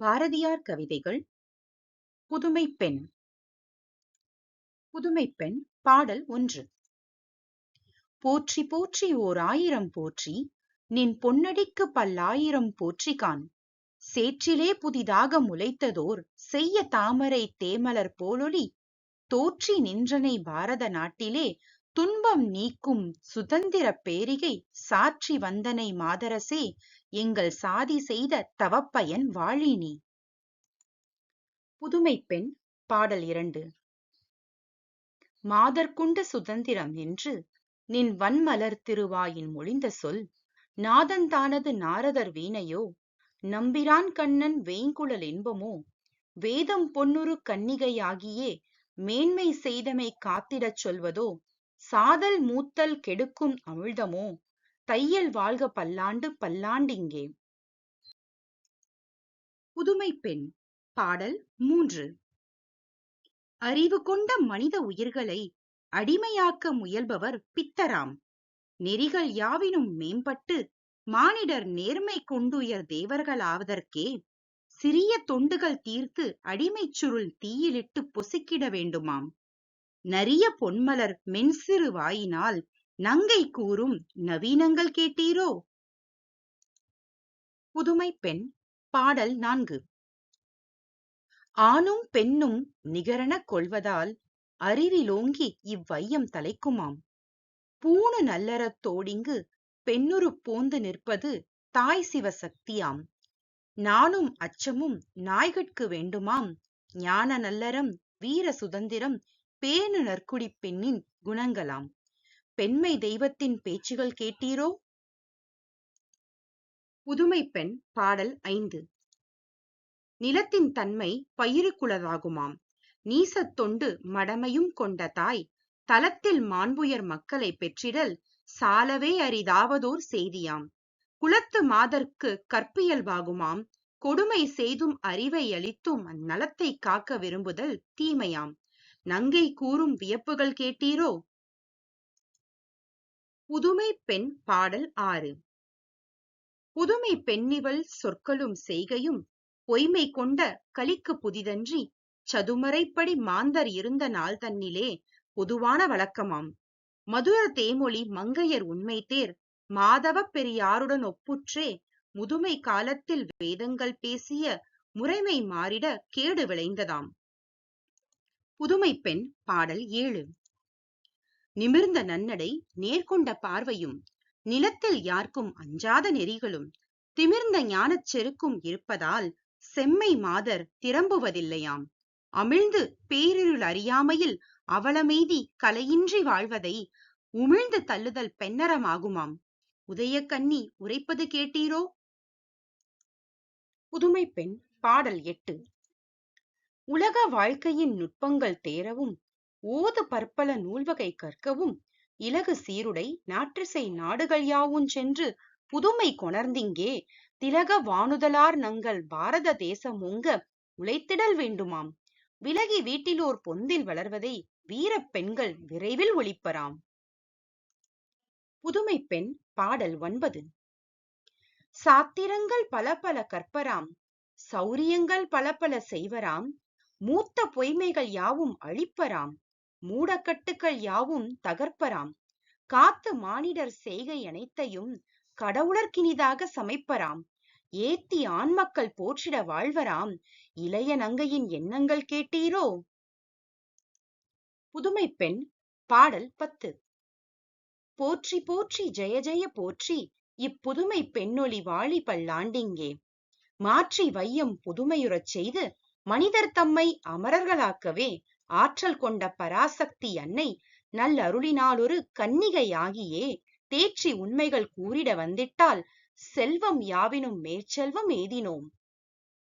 பாரதியார் கவிதைகள் புதுமை பெண். புதுமைப் பெண் பாடல் ஒன்று. போற்றி போற்றி ஓர் ஆயிரம் போற்றி நின் பொன்னடிக்கு பல்லாயிரம் போற்றிகான் சேற்றிலே புதிதாக முளைத்ததோர் செய்ய தாமரை தேமலர் போலொளி தோற்றி நின்றனை பாரத நாட்டிலே துன்பம் நீக்கும் சுதந்திரப் பேரிகை சாற்றி வந்தனை மாதரசே எங்கள் சாதி செய்த தவப்பயன் வாழி நீ. பெண் பாடல் இரண்டு. மாதர்கொண்ட சுதந்திரம் என்று நின் வன்மலர் திருவாயின் மொழிந்த சொல் நாதந்தானது நாரதர் வீணையோ? நம்பிரான் கண்ணன் வேங்குழல் இன்பமோ? வேதம் பொன்னுரு கன்னிகையாகியே மேன்மை செய்தமை காத்திடச் சொல்வதோ? சாதல் மூத்தல் கெடுக்கும் அமிழ்தமோ? தையல் வாழ்க பல்லாண்டு பல்லாண்டிங்கே. புதுமை பெண் பாடல் மூன்று. அறிவு கொண்ட மனித உயிர்களை அடிமையாக்க முயல்பவர் பித்தராம். நெறிகள் யாவினும் மேம்பட்டு மானிடர் நேர்மை கொண்டுயர் தேவர்களாவதற்கே சிறிய தொண்டுகள் தீர்த்து அடிமைச் சுருள் தீயிலிட்டு பொசுக்கிட வேண்டுமாம். நரிய பொன்மலர் மென்சிறு வாயினால் நங்கை கூறும் நவீனங்கள் கேட்டீரோ? புதுமை பெண் பாடல் நான்கு. ஆணும் பெண்ணும் நிகரென கொள்வதால் அறிவிலோங்கி இவ்வையம் தலைக்குமாம். பூணு நல்லறத்தோடிங்கு பெண்ணுரு போந்து நிற்பது தாய் சிவசக்தியாம் நானும் அச்சமும் நாய்கட்கு வேண்டுமாம். ஞான நல்லறம் வீர சுதந்திரம் பேணு நற்குடி பெண்ணின் குணங்களாம். பெண்மை தெய்வத்தின் பேச்சுகள் கேட்டீரோ? புதுமை பெண் பாடல் ஐந்து. நிலத்தின் தன்மை பயிருக்குளதாகுமாம் நீசத் தொண்டு மடமையும் கொண்ட தாய் தலத்தில் மாண்புயர் மக்களை பெற்றிடல் சாலவே அரிதாவதோர் செய்தியாம். குலத்து மாதர்க்கு கற்பியல்பாகுமாம். கொடுமை செய்தும் அறிவை அளித்தும் அந்நலத்தை காக்க விரும்புதல் தீமையாம். நங்கை கூறும் வியப்புகள் கேட்டீரோ? புதுமை பெண் பாடல் ஆறு. புதுமை பெண்ணிவள் சொற்களும் செய்கையும் பொய்மை கொண்ட கலிக்கு புதிதன்றி சதுமறைப்படி மாந்தர் இருந்த நாள் தன்னிலே பொதுவான வழக்கமாம். மதுர தேமொழி மங்கையர் உண்மை தேர் மாதவ பெரியாருடன் ஒப்புற்றே முதுமை காலத்தில் வேதங்கள் பேசிய முறைமை மாறிட கேடு விளைந்ததாம். புதுமை பெண் பாடல் ஏழு. நிமிர்ந்த நன்னடை நேர்கொண்ட பார்வையும் நிலத்தில் யார்க்கும் அஞ்சாத நெறிகளும் திமிர்ந்த ஞானச் செருக்கும் இருப்பதால் செம்மை மாதர் திரம்புவதில்லையாம். அமிழ்ந்து பேரிருள் அறியாமையில் அவலமெய்தி கலையின்றி வாழ்வதை உமிழ்ந்து தள்ளுதல் பெண்ணரமாகுமாம். உதயக்கண்ணி உரைப்பது கேட்டீரோ? புதுமை பெண் பாடல் எட்டு. உலக வாழ்க்கையின் நுட்பங்கள் தேரவும் ஓது பற்பல நூல்வகை கற்கவும் இலகு சீருடை நாற்றிசை நாடுகள் யாவுஞ் சென்று புதுமை கொணர்ந்திங்கே திலக வானுதலார் நங்கள் பாரத தேசம் ஓங்க உழைத்திடல் வேண்டுமாம். விலகி வீட்டிலோர் பொந்தில் வளர்வதை வீரப் பெண்கள் விரைவில் ஒழிப்பராம். புதுமை பெண் பாடல் ஒன்பது. சாத்திரங்கள் பல பல கற்பராம். சௌரியங்கள் பல பல செய்வராம். மூத்த பொய்மைகள் யாவும் அழிப்பராம். மூடக்கட்டுக்கள் யாவும் தகர்ப்பராம். காத்து மானிடர் செய்கை அனைத்தையும் கடவுளர்க்கினிதாக சமைப்பராம். ஏத்தி ஆண்மக்கள் போற்றிட வாழ்வராம். இளைய நங்கையின் எண்ணங்கள் கேட்டீரோ? புதுமை பெண் பாடல் பத்து. போற்றி போற்றி ஜெய ஜெய போற்றி இப்புதுமை பெண்ணொளி வாழி பல்லாண்டிங்கே மாற்றி வையம் புதுமையுறச் செய்து மனிதர் தம்மை அமரர்களாக்கவே ஆற்றல் கொண்ட பராசக்தி அன்னை நல்லருளினாலொரு கன்னிகையாகியே தேற்றி உண்மைகள் கூறிட வந்திட்டால் செல்வம் யாவினும் மேற்செல்வம் ஏதினோம்.